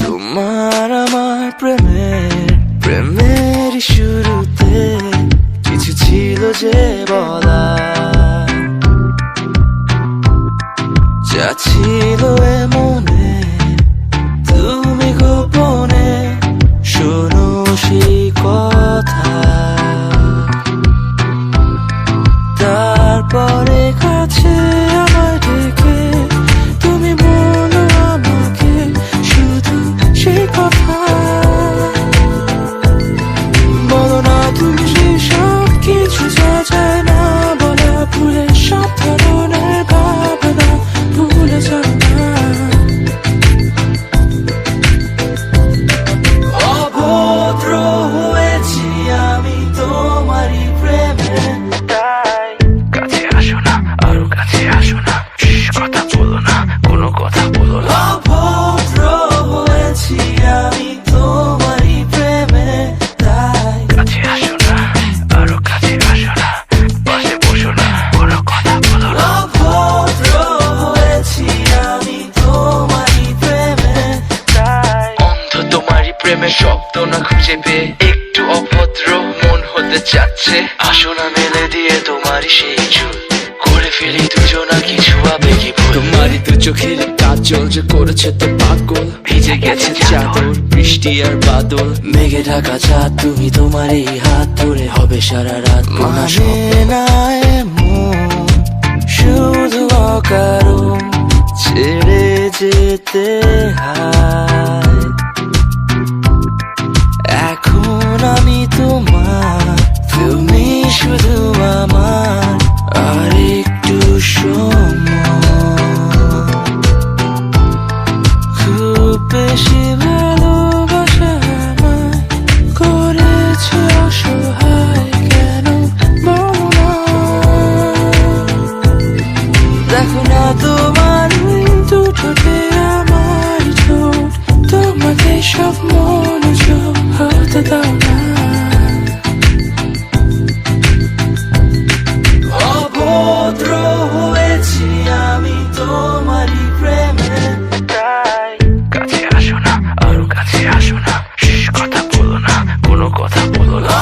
তোমার আমার প্রেমের প্রেমের শুরুতে কিছু ছিল যে বলা যা ছিল কাছে প্রেমে শব্দ না খুঁজে পেয়ে একটু অভদ্র মন হতে চাচ্ছে। আসো না মেলে দিয়ে তোমারই সেই চুল। করে ফেলি দুজনা কিছু আবেগি ভুল তোমারই দু চোখের কাজল যে করেছে তো পাগল। ভিজে গেছে চাদর বৃষ্টি আর বাদল। মেঘে ঢাকা চাঁদ তুমি তোমার এই হাত ধরে হবে সারা রাত মানে না শুধু অকারণ ছেড়ে যেতে হায়। ঠোঁটে আমার ঠোঁট তোমাকে সব মনোযোগ হতে দাও না অভদ্র হয়েছি আমি তোমারই প্রেমে তাই কাছে আসো না আরও কাছে আসো না। শেষ কথা বলো না কোনো কথা বলো না।